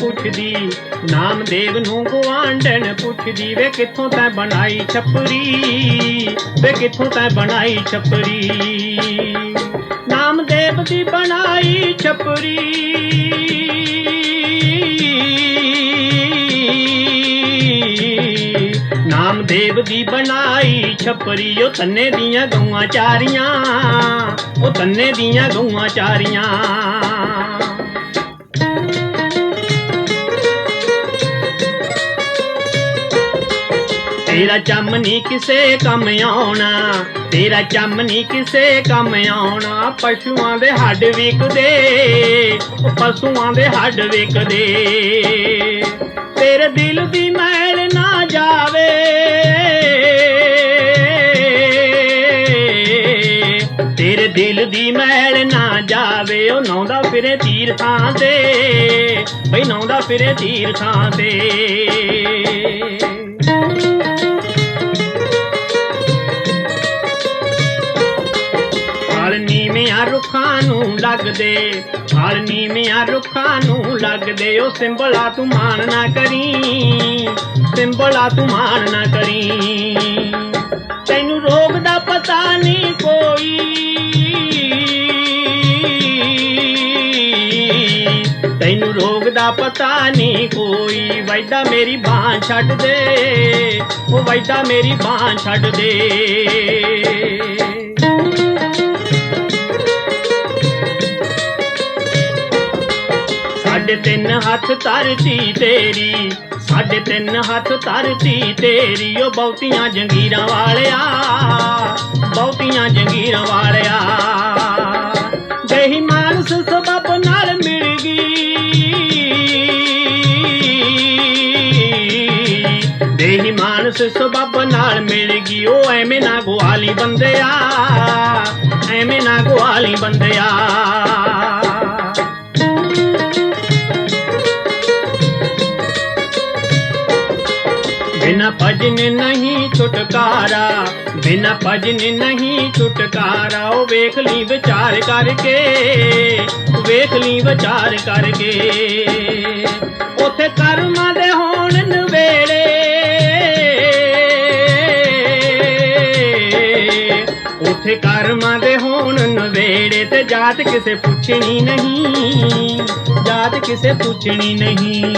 ਪੁੱਛਦੀ, ਨਾਮਦੇਵ ਨੂੰ ਗਵਾਂਢਣ ਪੁੱਛਦੀ, ਵੇ ਕਿੱਥੋਂ ਤੈਂ ਬਣਾਈ ਛਪਰੀ? ਵੇ ਕਿੱਥੋਂ ਤੈਂ ਬਣਾਈ ਛਪਰੀ? ਨਾਮਦੇਵ ਦੀ ਬਣਾਈ ਛਪਰੀ। ਨਾਮਦੇਵ ਦੀ ਬਣਾਈ ਛਪਰੀ, ਉਹ ਤੰਨੇ ਦੀਆਂ ਗਊਆਂ ਚਾਰੀਆਂ, ਉਹ ਤੰਨੇ ਦੀਆਂ ਗਊਆਂ ਚਾਰੀਆਂ। ਤੇਰਾ ਚੰਮ ਨਹੀਂ ਕਿਸੇ ਕੰਮ ਆਉਣਾ, ਤੇਰਾ ਚੰਮ ਨਹੀਂ ਕਿਸੇ ਕੰਮ ਆਉਣਾ। ਪਸ਼ੂਆਂ ਦੇ ਹੱਡ ਵਿਕਦੇ ਪਸ਼ੂਆਂ ਦੇ ਹੱਡ ਵਿਕਦੇ ਤੇਰੇ ਦਿਲ ਦੀ ਮੈਲ ਨਾ ਜਾਵੇ। ਤੇਰੇ ਦਿਲ ਦੀ ਮੈਲ ਨਾ ਜਾਵੇ, ਉਹ ਨੌਂਦਾ ਫਿਰੇ ਤੀਰਥਾਂ ਤੇ। ਬਈ ਨੌਂਦਾ ਫਿਰੇ ਤੀਰਥਾਂ ਤੇ। ਨੀਵਿਆਂ ਰੁੱਖਾਂ ਨੂੰ ਲੱਗਦੇ ਫਲ ਨੀਵਿਆਂ ਰੁੱਖਾਂ ਨੂੰ ਲੱਗਦੇ, ਉਹ ਸਿੰਬਲਾ ਤੂੰ ਮਾਨ ਨਾ ਕਰੀ, ਸਿੰਬਲਾ ਤੂੰ ਮਾਨ ਨਾ ਕਰੀ। ਤੈਨੂੰ ਰੋਗ ਦਾ ਪਤਾ ਨਹੀਂ ਕੋਈ, ਤੈਨੂੰ ਰੋਗ ਦਾ ਪਤਾ ਨਹੀਂ ਕੋਈ ਵੈਦਾ ਮੇਰੀ ਬਾਹ ਛੱਡ ਦੇ, ਉਹ ਵੈਦਾ ਮੇਰੀ ਬਾਹ ਛੱਡ ਦੇ। ਸਾਡੇ ਤਿੰਨ ਹੱਥ ਧਰਤੀ ਤੇਰੀ। ਸਾਡੇ ਤਿੰਨ ਹੱਥ ਧਰਤੀ ਤੇਰੀ। ਉਹ ਬਹੁਤੀਆਂ ਜੰਗੀਰਾਂ ਵਾਲਿਆ, ਬਹੁਤੀਆਂ ਜੰਗੀਰਾਂ ਵਾਲਿਆ। ਦੇਹੀ ਮਾਨਸ ਸਬਬ ਨਾਲ ਮਿਲ ਗਈ। ਦੇਹੀ ਮਾਨਸ ਸਬਬ ਨਾਲ ਮਿਲ ਗਈ। ਉਹ ਐਵੇਂ ਨਾ ਗਵਾਲੀ ਬੰਦਿਆ, ਐਵੇਂ ਨਾ ਗਵਾਲੀ ਬੰਦਿਆ। ਬਿਨਾ ਭਜਨ ਨਹੀਂ ਛੁਟਕਾਰਾ, ਬਿਨਾ ਭਜਨ ਨਹੀਂ ਛੁਟਕਾਰਾ, ਉਹ ਵੇਖ ਲਈ ਵਿਚਾਰ ਕਰਕੇ, ਵੇਖ ਲਈ ਵਿਚਾਰ ਕਰਕੇ। ਉਥੇ ਕਰਮਾਂ ਦੇ ਹੋਣ ਨਵੇੜੇ, ਉਥੇ ਕਰਮਾਂ ਦੇ ਹੋਣ ਨਵੇੜੇ ਤੇ ਜਾਤ ਕਿਸੇ ਪੁੱਛਣੀ ਨਹੀਂ, ਜਾਤ ਕਿਸੇ ਪੁੱਛਣੀ ਨਹੀਂ।